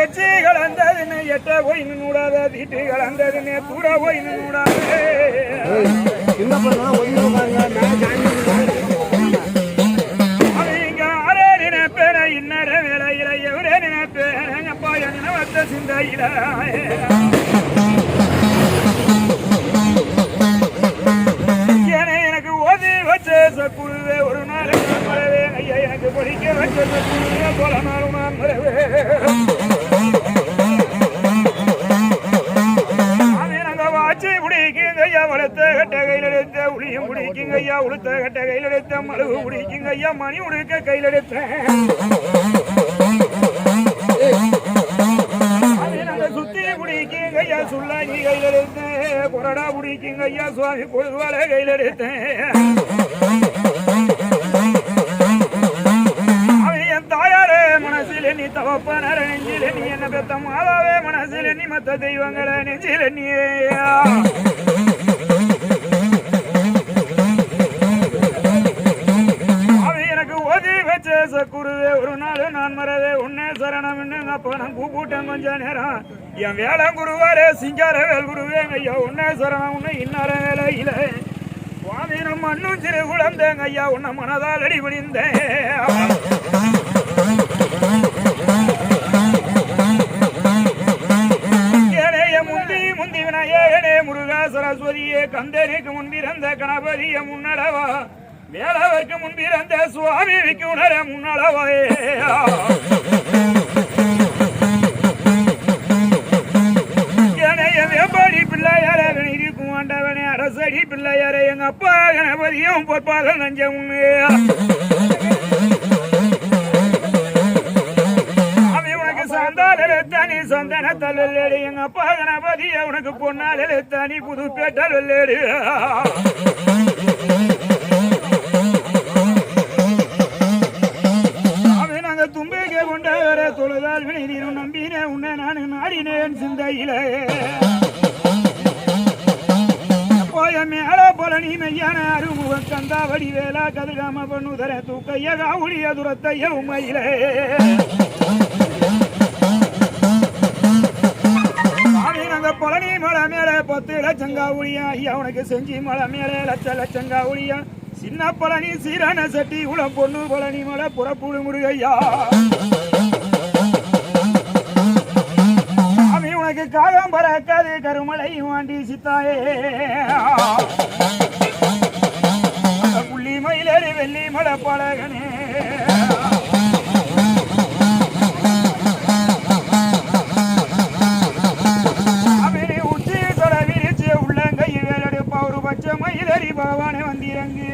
எச்சி கலந்ததுன்னு எட்ட போய் நூடாத தீட்டு கலந்ததுன்னு தூர போய் நூடாதே. உட்காருங்க நான் ஜாயின் அவங்க ஆரே நினைப்பேன இன்னர வேலையில எவரே நினைப்பேன் அப்பா என்ன வந்த சிந்தையில. எனக்கு ஓதி வச்ச சக்குருவே ஒரு நாள் எனக்கு படிக்க வச்ச சக்குருவே பல நாள் நான் பிடிக்குங்க ஐயா வளர்த்த கட்ட கையில் எடுத்த உளியும் பிடிக்குங்க ஐயா உளுத்த கட்ட கையில் எடுத்த மழுவு பிடிக்குங்க ஐயா மணி உடுக்க கையில் எடுத்தேன் அவன் சுத்தி பிடிக்குங்க ஐயா சுள்ளாங்கி கையில் எடுத்தேன். கொரடா பிடிக்குங்க ஐயா சுவாமி பொழுதுவால கையில் எடுத்தேன். மனசில் நெஞ்சில நீ என்ன பெத்த மாதாவே மனசில் நீ மத்த தெய்வங்கள நெஞ்சில நீயே. எனக்கு ஓதி வச்ச சக்குருவே ஒரு நாள் நான் மறவே உன்னே சரணம் அப்ப நான் கூப்பிட்டேன் கொஞ்ச நேரம். என் வேலை குருவாரே சிங்கார வேல் குருவே ஐயா உன்னே சரணம் உன்னை இன்னார வேலையில சுவாமி நம்ம அண்ணும் சிறு குழந்தைங்க ஐயா உன்னை மனதால் அடிபடிந்தேன் கந்தனுக்கு முன்பிறந்த கணபதிய முன்னடவா வேலவர்க்கு முன்பிறந்த சுவாமி உணர முன்னடவாயே ஏனைய பிள்ளையார இருக்கும் ஆண்டவனே அரசடி பிள்ளையார எங்க அப்பா கணபதியும் பொற்பாக நஞ்சம் அவன் உனக்கு சந்தால் சந்தன தள்ளலேடு எங்க அப்பா கணபதிய உனக்கு பொன்னால் தனி புது பேட்டல் அவன் தும்பிக்கை கொண்டவர தொழுதால் வினைதீரும் நம்பினே உன்னை நான் நாடினேன் சிந்தையிலே. போய மேல போல நீ மெய்யான அருமுக கந்தா வடிவேலா கதிராம பண்ணுதர தூக்கைய காவுளிய துரத்தைய உண்மையிலே பத்து லட்சங்கா ஒழியா ஐயா உனக்கு செஞ்சு மலை மேலே லட்ச லட்சங்கா ஒழியா சின்ன பழனி சீரான சட்டி உளம் பொண்ணு பழனி மலை புறப்புடு முருகையா. சாமி உனக்கு காகம் பறக்காது கருமலை வாண்டி சித்தாயே. புள்ளி மயிலேறி வெள்ளி மலை பழகனே. பகவானே வந்திறங்கு.